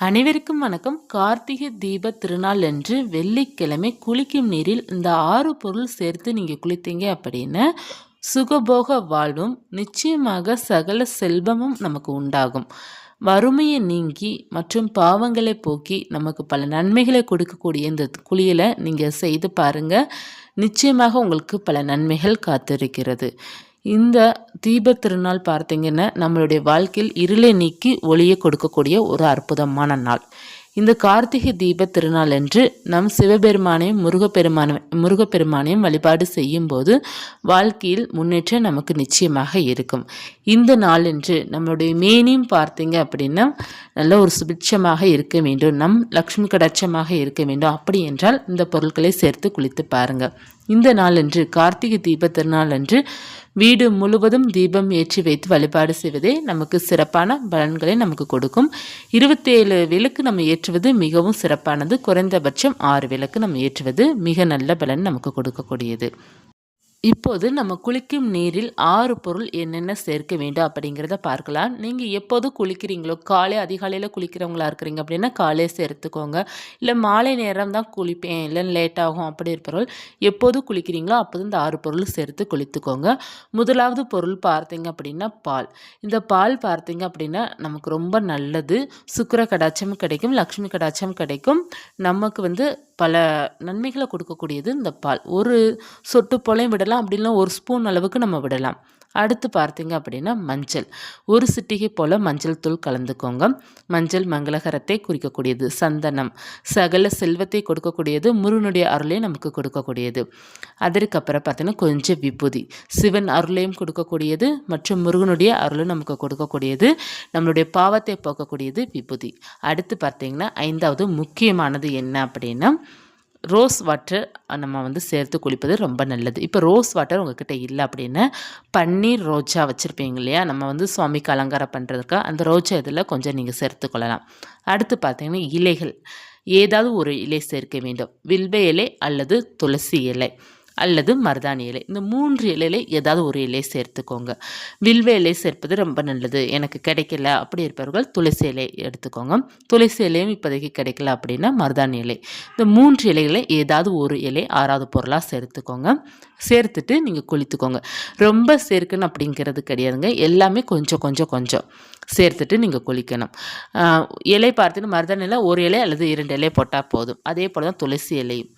அனைவருக்கும் வணக்கம். கார்த்திகை தீப திருநாள் அன்று வெள்ளிக்கிழமை குளிக்கும் நீரில் இந்த ஆறு பொருள் சேர்த்து நீங்கள் குளித்தீங்க அப்படின்னு சுகபோக வாழ்வும் நிச்சயமாக சகல செல்வமும் நமக்கு உண்டாகும். வறுமையை நீங்கி மற்றும் பாவங்களை போக்கி நமக்கு பல நன்மைகளை கொடுக்கக்கூடிய இந்த குளியலை நீங்கள் செய்து பாருங்கள் நிச்சயமாக உங்களுக்கு பல நன்மைகள் காத்திருக்கிறது. இந்த தீப திருநாள் பார்த்தீங்கன்னா நம்மளுடைய வாழ்க்கையில் இருளை நீக்கி ஒளியை கொடுக்கக்கூடிய ஒரு அற்புதமான நாள். இந்த கார்த்திகை தீப திருநாள் என்று நம் சிவபெருமானையும் முருகப்பெருமான முருகப்பெருமானையும் வழிபாடு செய்யும் போது வாழ்க்கையில் முன்னேற்றம் நமக்கு நிச்சயமாக இருக்கும். இந்த நாள் என்று நம்மளுடைய மேனியும் பார்த்தீங்க அப்படின்னா நல்ல ஒரு சுபிட்சமாக இருக்க வேண்டும். நம் லக்ஷ்மி கடாட்சமாக இருக்க வேண்டும். அப்படி என்றால் இந்த பொருட்களை சேர்த்து குளித்து பாருங்கள் இந்த நாளன்று கார்த்திகை தீப திருநாள் அன்று வீடு முழுவதும் தீபம் ஏற்றி வைத்து வழிபாடு செய்வதே நமக்கு சிறப்பான பலன்களை நமக்கு கொடுக்கும். இருபத்தேழு விளக்கு நம்ம ஏற்றுவது மிகவும் சிறப்பானது. குறைந்தபட்சம் ஆறு விளக்கு நம்ம ஏற்றுவது மிக நல்ல பலன் நமக்கு கொடுக்கக்கூடியது. இப்போது நம்ம குளிக்கும் நீரில் ஆறு பொருள் என்னென்ன சேர்க்க வேண்டும் அப்படிங்கிறத பார்க்கலாம். நீங்கள் எப்போது குளிக்கிறீங்களோ காலை அதிகாலையில் குளிக்கிறவங்களா இருக்கிறீங்க அப்படின்னா காலையே சேர்த்துக்கோங்க. இல்லை மாலை நேரம் தான் குளிப்பேன் இல்லை லேட்டாகும் அப்படி இருப்பவர்கள் எப்போது குளிக்கிறீங்களோ அப்போது இந்த ஆறு பொருள் சேர்த்து குளித்துக்கோங்க. முதலாவது பொருள் பார்த்தீங்க அப்படின்னா பால். இந்த பால் பார்த்தீங்க அப்படின்னா நமக்கு ரொம்ப நல்லது. சுக்கர கடாட்சம் கிடைக்கும் லக்ஷ்மி கடாட்சம் கிடைக்கும். நமக்கு வந்து பல நன்மைகளை கொடுக்கக்கூடியது இந்த பால். ஒரு சொட்டு போலையும் விடலாம் அப்படின்லாம் ஒரு ஸ்பூன் அளவுக்கு நம்ம விடலாம். அடுத்து பார்த்தீங்க அப்படின்னா மஞ்சள். ஒரு சிட்டிகை போல் மஞ்சள் தூள் கலந்துக்கோங்க. மஞ்சள் மங்களகரத்தை குறிக்கக்கூடியது சந்தனம். சகல செல்வத்தை கொடுக்கக்கூடியது முருகனுடைய அருளையும் நமக்கு கொடுக்கக்கூடியது. அதற்கப்புறம் பார்த்தீங்கன்னா கொஞ்சம் விபூதி. சிவன் அருளையும் கொடுக்கக்கூடியது மற்றும் முருகனுடைய அருளும் நமக்கு கொடுக்கக்கூடியது. நம்மளுடைய பாவத்தை போக்கக்கூடியது விபூதி. அடுத்து பார்த்தீங்கன்னா ஐந்தாவது முக்கியமானது என்ன அப்படின்னா ரோஸ் வாட்டர் நம்ம வந்து சேர்த்து குளிப்பது ரொம்ப நல்லது. இப்போ ரோஸ் வாட்டர் உங்ககிட்ட இல்லை அப்படின்னு பன்னீர் ரோஜா வச்சுருப்பீங்க இல்லையா? நம்ம வந்து சுவாமிக்கு அலங்காரம் பண்ணுறதுக்கு அந்த ரோஜா இதில் கொஞ்சம் நீங்கள் சேர்த்து கொள்ளலாம். அடுத்து பார்த்தீங்கன்னா இலைகள். ஏதாவது ஒரு இலை சேர்க்க வேண்டும். வில்வ இலை அல்லது துளசி இலை. அல்லது மருதாணி இலை. இந்த மூன்று இலையில ஏதாவது ஒரு இலையை சேர்த்துக்கோங்க. வில்வ இலை சேர்ப்பது ரொம்ப நல்லது. எனக்கு கிடைக்கல அப்படி இருப்பவர்கள் துளசி இலை எடுத்துக்கோங்க. துளசி இலையும் இப்போதைக்கு கிடைக்கல அப்படின்னா மருதாணி இலை. இந்த மூன்று இலைகளை ஏதாவது ஒரு இலை ஆறாவது பொருளாக சேர்த்துக்கோங்க. சேர்த்துட்டு நீங்கள் குளித்துக்கோங்க. ரொம்ப சேர்க்கணும் அப்படிங்கிறது கிடையாதுங்க. எல்லாமே கொஞ்சம் கொஞ்சம் கொஞ்சம் சேர்த்துட்டு நீங்கள் குளிக்கணும். இலை பார்த்துட்டு மருதாணியில் ஒரு இலை அல்லது இரண்டு இலை போட்டால் போதும். அதே போல் தான் துளசி இலையும்.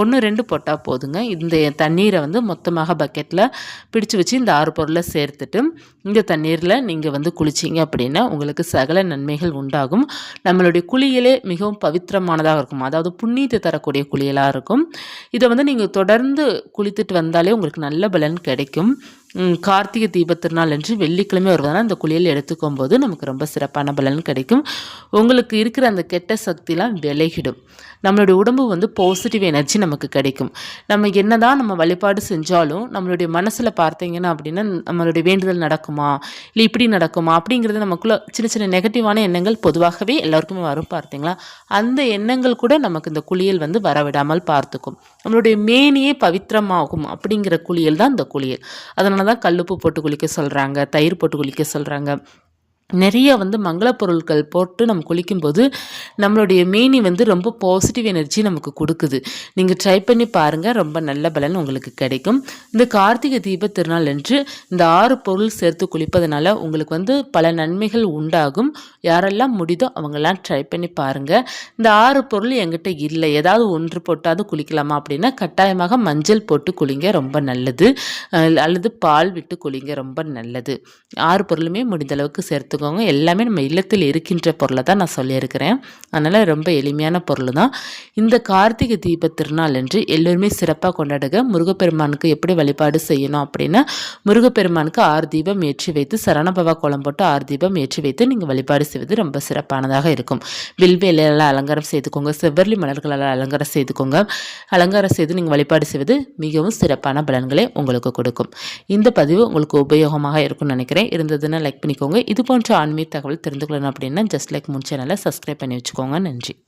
ஒன்று ரெண்டு போட்டால் போதுங்க. இந்த தண்ணீரை வந்து மொத்தமாக பக்கெட்டில் பிடிச்சி வச்சு இந்த ஆறு பொருளை சேர்த்துட்டு இந்த தண்ணீரில் நீங்கள் வந்து குளிச்சிங்க அப்படின்னா உங்களுக்கு சகல நன்மைகள் உண்டாகும். நம்மளுடைய குளியலே மிகவும் பவித்திரமானதாக இருக்கும். அதாவது புண்ணியத்தை தரக்கூடிய குளியலாக இருக்கும். இதை வந்து நீங்கள் தொடர்ந்து குளித்துட்டு வந்தாலே உங்களுக்கு நல்ல பலன் கிடைக்கும். கார்த்திகை தீபத்திருநாள் என்று வெள்ளிக்கிழமை வருவதால் அந்த குளியல் எடுத்துக்கும் போது நமக்கு ரொம்ப சிறப்பான பலன் கிடைக்கும். உங்களுக்கு இருக்கிற அந்த கெட்ட சக்திலாம் விலகிடும். நம்மளுடைய உடம்பு வந்து பாசிட்டிவ் எனர்ஜி நமக்கு கிடைக்கும். நம்ம என்னதான் நம்ம வழிபாடு செஞ்சாலும் நம்மளுடைய மனசில் பார்த்தீங்கன்னா அப்படின்னா நம்மளுடைய வேண்டுதல் நடக்குமா? இல்லை இப்படி நடக்குமா? அப்படிங்கிறது நமக்குள்ள சின்ன சின்ன நெகட்டிவான எண்ணங்கள் பொதுவாகவே எல்லாருக்குமே வரும் பார்த்தீங்களா? அந்த எண்ணங்கள் கூட நமக்கு இந்த குளியல் வந்து வரவிடாமல் பார்த்துக்கும். நம்மளுடைய மேனியே பவித்திரமாகும் அப்படிங்கிற குளியல் தான் இந்த குளியல். அதனால் தான் கல்லுப்பு போட்டு குளிக்க சொல்கிறாங்க தயிர் போட்டு குளிக்க சொல்கிறாங்க நிறைய வந்து மங்கள பொருட்கள் போட்டு நம்ம குளிக்கும்போது நம்மளுடைய மேனி வந்து ரொம்ப பாசிட்டிவ் எனர்ஜி நமக்கு கொடுக்குது. நீங்கள் ட்ரை பண்ணி பாருங்கள் ரொம்ப நல்ல பலன் உங்களுக்கு கிடைக்கும். இந்த கார்த்திகை தீப திருநாள் என்று இந்த ஆறு பொருள் சேர்த்து குளிப்பதனால உங்களுக்கு வந்து பல நன்மைகள் உண்டாகும். யாரெல்லாம் முடிதோ அவங்கெல்லாம் ட்ரை பண்ணி பாருங்கள் இந்த ஆறு பொருள் எங்கிட்ட இல்லை. ஏதாவது ஒன்று போட்டாவது குளிக்கலாமா அப்படின்னா கட்டாயமாக மஞ்சள் போட்டு குளிங்க ரொம்ப நல்லது. அல்லது பால் விட்டு குளிங்க ரொம்ப நல்லது. ஆறு பொருளுமே முடிந்த அளவுக்கு சேர்த்து பார்த்துக்கோங்க எல்லாமே நம்ம இல்லத்தில் இருக்கின்ற பொருளை தான் நான் சொல்லியிருக்கிறேன். அதனால் ரொம்ப எளிமையான பொருள் தான். இந்த கார்த்திகை தீப திருநாள் என்று எல்லோருமே சிறப்பாக கொண்டாடுக. முருகப்பெருமானுக்கு எப்படி வழிபாடு செய்யணும் அப்படின்னா முருகப்பெருமானுக்கு ஆறு தீபம் ஏற்றி வைத்து சரணபவா கோலம் போட்டு ஆறு தீபம் ஏற்றி வைத்து நீங்கள் வழிபாடு செய்வது ரொம்ப சிறப்பானதாக இருக்கும். வில்வேலையெல்லாம் அலங்காரம் செய்துக்கோங்க. செவ்வர்லி மலர்களால் அலங்காரம் செய்துக்கோங்க. அலங்காரம் செய்து நீங்கள் வழிபாடு செய்வது மிகவும் சிறப்பான பலன்களை உங்களுக்கு கொடுக்கும். இந்த பதிவு உங்களுக்கு உபயோகமாக இருக்கும்னு நினைக்கிறேன். இருந்ததுன்னா லைக் பண்ணிக்கோங்க. இது போன்ற ஆன்மீக தகவல் தெரிந்து கொள்ளணும் அப்படின்னா ஜஸ்ட் லைக் முன் சேனலை சப்ஸ்கிரைப் பண்ணி வச்சுக்கோங்க. நன்றி.